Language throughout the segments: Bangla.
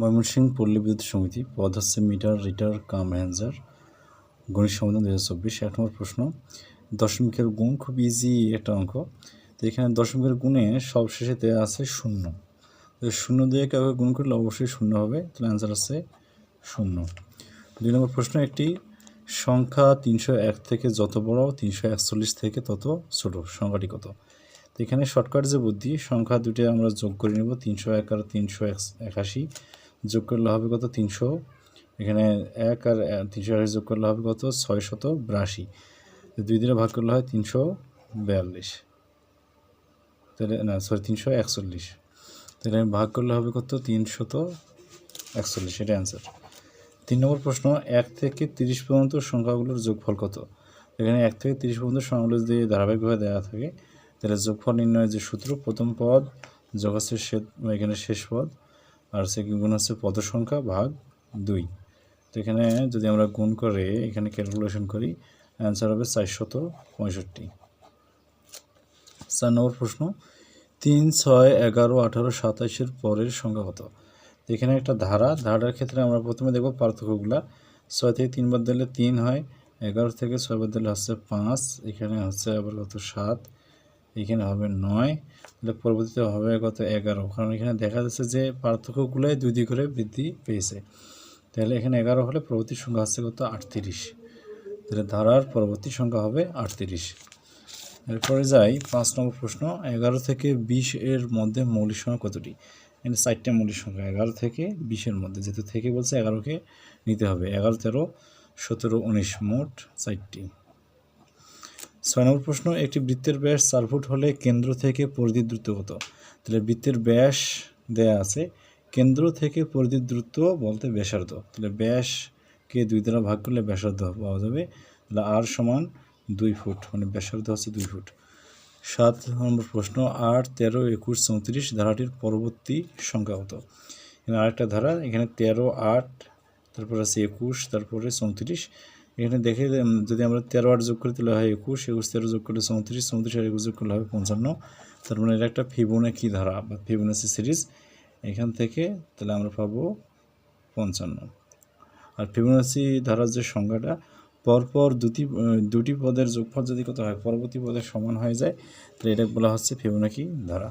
ময়মনসিংহ পল্লী বিদ্যুৎ সমিতি পদ মিটার রিটার কাম হ্যান্সার গণিত সমাধান দু হাজার চব্বিশ, এক নম্বর প্রশ্ন। দশমিকের গুণ খুব ইজি একটা অঙ্ক। তো এখানে দশমিকের গুণে সব শেষে দেওয়া আছে শূন্য। তো শূন্য দিয়ে কাউকে গুণ করলে অবশ্যই শূন্য হবে। তাহলে অ্যান্সার আছে শূন্য। দুই নম্বর প্রশ্ন একটি, সংখ্যা তিনশো এক থেকে যত বড়, তিনশো একচল্লিশ থেকে তত ছোট, সংখ্যাটি কত? তো এখানে শর্টকাট যে বুদ্ধি, সংখ্যা দুটো আমরা যোগ করে নেব, তিনশো এক আর তিনশো একাশি। যোগ করলে হবে কত? তিনশো। এখানে এক আর তিনশো একাশি যোগ করলে হবে কত? ছয় শত বিরাশি দুই দিনে ভাগ করলে হয় তিনশো বিয়াল্লিশ। তাহলে, না সরি তিনশো একচল্লিশ। তাহলে ভাগ করলে হবে কত? তিনশত একচল্লিশ। এটা অ্যান্সার তিন নম্বর প্রশ্ন, এক থেকে তিরিশ পর্যন্ত সংখ্যাগুলোর যোগফল কত? এখানে এক থেকে তিরিশ পর্যন্ত সংখ্যাগুলো যদি ধারাবাহিকভাবে দেওয়া থাকে, তাহলে যোগফল নির্ণয়ের যে সূত্র, প্রথম পদ যোগ আছে এখানে শেষ পদ আর সেকেন্ড গুণ হচ্ছে পদ সংখ্যা ভাগ দুই। তো এখানে যদি আমরা গুণ করে এখানে ক্যালকুলেশন করি অ্যান্সার হবে চারশত পঁয়ষট্টি। চার নম্বর প্রশ্ন, তিন, ছয়, এগারো, আঠারো, সাতাশের পরের সংখ্যা কত? এখানে একটা ধারা, ধারার ক্ষেত্রে আমরা প্রথমে দেখব পার্থক্যগুলা। ছয় থেকে তিনবার দিলে তিন হয়, এগারো থেকে ছয়বার দিলে হচ্ছে পাঁচ, এখানে হচ্ছে আবার কত? সাত। এখানে হবে নয়, তাহলে পরবর্তীতে হবে কত এগারো? কারণ এখানে দেখা যাচ্ছে যে পার্থক্যগুলোই দুই দিক করে বৃদ্ধি পেয়েছে। তাহলে এখানে এগারো হলে পরবর্তী সংখ্যা হচ্ছে কত? আটত্রিশ। তাহলে ধারার পরবর্তী সংখ্যা হবে আটত্রিশ। এরপরে যাই, পাঁচ নম্বর প্রশ্ন, এগারো থেকে বিশ এর মধ্যে মৌলিক সংখ্যা কতটি? এখানে চারটে মৌলিক সংখ্যা, এগারো থেকে বিশের মধ্যে, যেহেতু থেকে বলছে এগারোকে নিতে হবে। এগারো, তেরো, সতেরো, উনিশ, মোট চারটি। ছয় নম্বর প্রশ্ন, একটি বৃত্তের ব্যাস চার ফুট হলে কেন্দ্র থেকে পরিধির দূরত্ব কত? তাহলে বৃত্তের ব্যাস দেয়া আছে, কেন্দ্র থেকে পরিধির দূরত্ব বলতে ব্যাসার্ধ। তাহলে ব্যাসকে দুই দ্বারা ভাগ করলে ব্যাসার্ধ পাওয়া যাবে, তাহলে আর সমান দুই ফুট মানে ব্যাসার্ধ হচ্ছে দুই ফুট। সাত নম্বর প্রশ্ন আট তেরো, একুশ, চৌত্রিশ ধারাটির পরবর্তী সংখ্যা কত? এখানে আরেকটা ধারা, এখানে তেরো, আট, তারপর আছে একুশ, তারপরে চৌত্রিশ এখানে দেখে যদি আমরা তেরো আট যোগ করি তাহলে হয় একুশ একুশ তেরো যোগ করলে চৌত্রিশ চৌত্রিশ আর একুশ যোগ করলে হবে পঞ্চান্ন। তার মানে এটা একটা ফিবোনাকি ধারা বা ফিবোনাসি সিরিজ এখান থেকে তাহলে আমরা পাবো পঞ্চান্ন। আর ফিবোনাসি ধারার যে সংজ্ঞাটা, পরপর দুটি দুটি পদের যোগফল যদি কত হয়, পরবর্তী পদের সমান হয়ে যায়, তাহলে এটা বলা হচ্ছে ফিবোনাকি ধারা।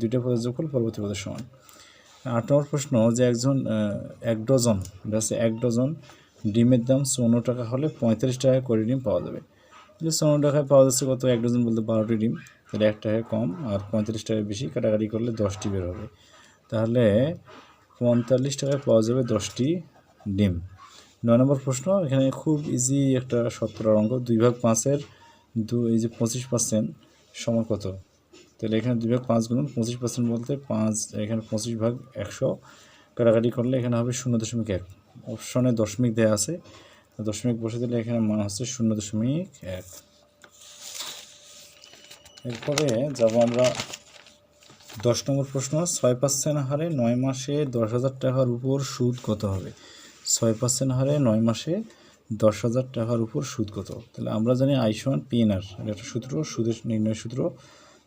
দুইটা পদের যোগফল পরবর্তী পদের সমান। আট নম্বর প্রশ্ন যে একজন এক ডজন, এটা হচ্ছে এক ডজন ডিমের দাম চৌন্ন টাকা হলে পঁয়তাল্লিশ টাকা করে ডিম পাওয়া যাবে। তাহলে চৌন্ন টাকায় পাওয়া যাচ্ছে, কত? এক ডজন বলতে বারোটি ডিম। তাহলে এক টাকায় কম আর পঁয়তাল্লিশ টাকায় বেশি কাটাকাটি করলে দশটি বের হবে। তাহলে পঁয়তাল্লিশ টাকায় পাওয়া যাবে দশটি ডিম। নয় নম্বর প্রশ্ন, এখানে খুব ইজি একটা সত্তর অঙ্ক। দুই ভাগ পাঁচের দু, এই যে পঁচিশ পার্সেন্ট সমান কত? তাহলে এখানে দুই ভাগ পাঁচ গুণ পঁচিশ পার্সেন্ট বলতে পাঁচ, এখানে পঁচিশ ভাগ একশো। কাটাকাটি করলে এখানে হবে শূন্য দশমিক এক। অপশনে দশমিক দেওয়া আছে। দশমিক বসে দিলে এখানে মান হচ্ছে শূন্য দশমিক এক। এরপরে যাব আমরা দশ নম্বর প্রশ্ন, ছয় পার্সেন্ট হারে নয় মাসে দশ হাজার টাকার উপর সুদ কত হবে? ছয় পার্সেন্ট হারে নয় মাসে দশ হাজার টাকার উপর সুদ কত? তাহলে আমরা জানি আইসমান পিএনআর একটা সূত্র, সুদের নির্ণয় সূত্র।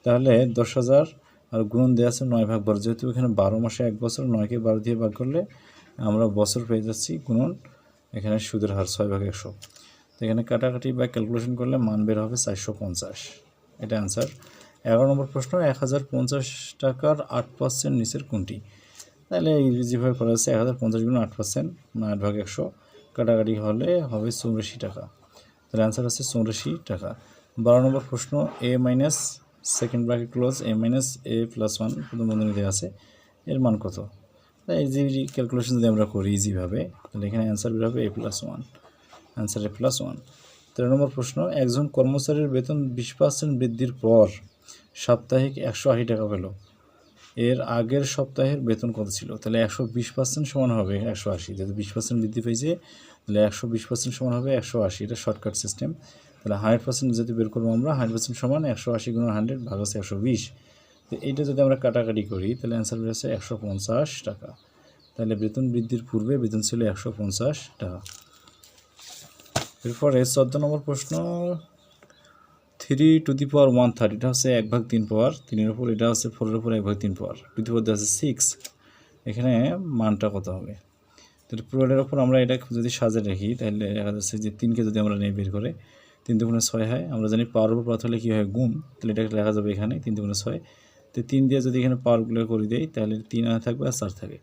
তাহলে দশ হাজার আর গুণ দেওয়া আছে নয় ভাগ বারো, যেহেতু এখানে বারো মাসে এক বছর নয়কে বারো দিয়ে ভাগ করলে আমরা বছর পেয়ে যাচ্ছি গুণন, এখানে সুদের হার ছয় ভাগ একশো। তো এখানে কাটাকাটি বা ক্যালকুলেশন করলে মান বের হবে চারশো পঞ্চাশ। এটা অ্যান্সার এগারো নম্বর প্রশ্ন, এক হাজার পঞ্চাশ টাকার আট পার্সেন্ট নিচের কোনটি? তাহলে যেভাবে করা যাচ্ছে এক হাজার পঞ্চাশ গুণ আট পার্সেন্ট আট ভাগ একশো, কাটাকাটি হলে হবে চৌরাশি টাকা। তাহলে অ্যান্সার আছে চৌরাশি টাকা। বারো নম্বর প্রশ্ন A minus second bracket close A minus A plus one প্রথম বন্ধনী দেওয়া আছে, এর মান কত? ইজি ক্যালকুলেশন যদি আমরা করি ইজিভাবে তাহলে এখানে অ্যান্সার বের হবে A plus one answer A plus one তেরো নম্বর প্রশ্ন, একজন কর্মচারীর বেতন বিশ পার্সেন্ট বৃদ্ধির পর সাপ্তাহিক একশো আশি টাকা পেল। এর আগের সপ্তাহের বেতন কত ছিল? তাহলে একশো বিশ পার্সেন্ট সমান হবে একশো আশি। যেহেতু বিশ পার্সেন্ট বৃদ্ধি পেয়েছে, তাহলে একশো বিশ পার্সেন্ট সমান হবে একশো আশি। এটা শর্টকাট সিস্টেম তাহলে হান্ড্রেড পার্সেন্ট যদি বের করব আমরা হান্ড্রেড পার্সেন্ট সমান একশো আশি গুণ হান্ড্রেড ভাগ আছে একশো বিশ। তো এইটা যদি আমরা কাটাকাটি করি, তাহলে অ্যান্সার বেরোচ্ছে একশো পঞ্চাশ টাকা। তাহলে বেতন বৃদ্ধির পূর্বে বেতন ছিল একশো পঞ্চাশ টাকা। এরপরে চোদ্দ নম্বর প্রশ্ন three to the power one third এটা হচ্ছে এক ভাগ তিন পাওয়ার তিনের উপর, এটা হচ্ছে ফোরের উপর এক ভাগ তিন পাওয়ার টু দি পাওয়ার আছে সিক্স এখানে মানটা কত হবে? তো পুরোটার উপর আমরা এটা যদি সাজে রাখি, তাহলে দেখা যাচ্ছে যে তিনকে যদি আমরা নিয়ে বের করে, তিন দুগুণে ছয় হয়, আমরা জানি পাওয়ার উপর হলে কী হয়? গুণ। তাহলে এটাকে লেখা যাবে এখানে তিন দুগুণে ছয়। তো তিন দিয়ে যদি এখানে পাওয়ারগুলো করে দেই, তাহলে তিন আনা থাকবে আর চার থাকে।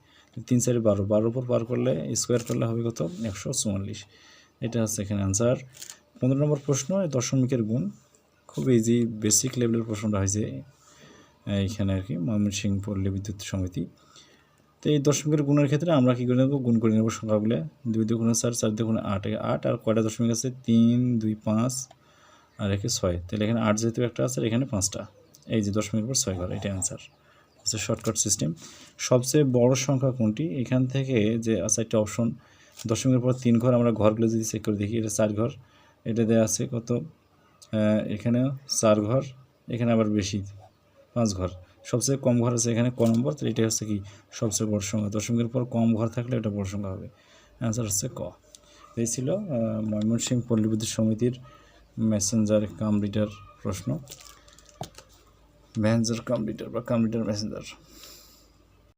তিন চারে বারো, বারোর উপর পার করলে স্কোয়ার করলে হবে কত? একশো চুয়াল্লিশ। এটা হচ্ছে এখানে আনসার পনেরো নম্বর প্রশ্ন দশমিকের গুণ। খুব ইজি বেসিক লেভেলের প্রশ্নটা হয়েছে এইখানে আর কি ময়মনসিংহ পল্লী বিদ্যুৎ সমিতি। তো এই দশমিকের গুণের ক্ষেত্রে আমরা কী করে নেব? গুণ করে নেব সংখ্যাগুলো। দুই দুগুণে চার চার দুগুণে আট এই আট, আর কয়টা দশমিক আছে? তিন, দুই, পাঁচ, আর একে ছয়। তাহলে এখানে আট যেহেতু একটা আছে এখানে পাঁচটা। এই যে দশমিকের পর ছয় ঘর এটাই অ্যান্সার হচ্ছে শর্টকাট সিস্টেম সবচেয়ে বড় সংখ্যা কোনটি? এখান থেকে যে একটা অপশন দশমিকের পর তিন ঘর আমরা ঘরগুলো যদি চেক করে দেখি এটা চার ঘর এটা দেওয়া আছে কত? আহ, এখানেও চার ঘর এখানে আবার বেশি পাঁচ ঘর। সবচেয়ে কম ঘর আছে এখানে ক নম্বর তো এটাই হচ্ছে কি? সবচেয়ে বড় সংখ্যা। দশমিকের পর কম ঘর থাকলে এটা বড় সংখ্যা হবে। অ্যান্সার হচ্ছে ক। এই ছিল ময়মনসিংহ পল্লী বিদ্যুৎ সমিতির মেসেঞ্জার কাম রিডার প্রশ্ন। ম্যানেজার কাম রিডার বা কাম রিডার মেসেঞ্জার